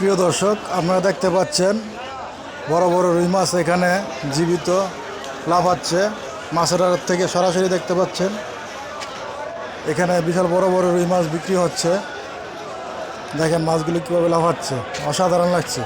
প্রিয় দর্শক, আপনারা দেখতে পাচ্ছেন বড় বড় রুই মাছ এখানে জীবিত লাফাচ্ছে। মাছের আড়ত থেকে সরাসরি দেখতে পাচ্ছেন। এখানে বিশাল বড় বড় রুই মাছ বিক্রি হচ্ছে। দেখেন মাছগুলো কীভাবে লাফাচ্ছে। অসাধারণ লাগছে।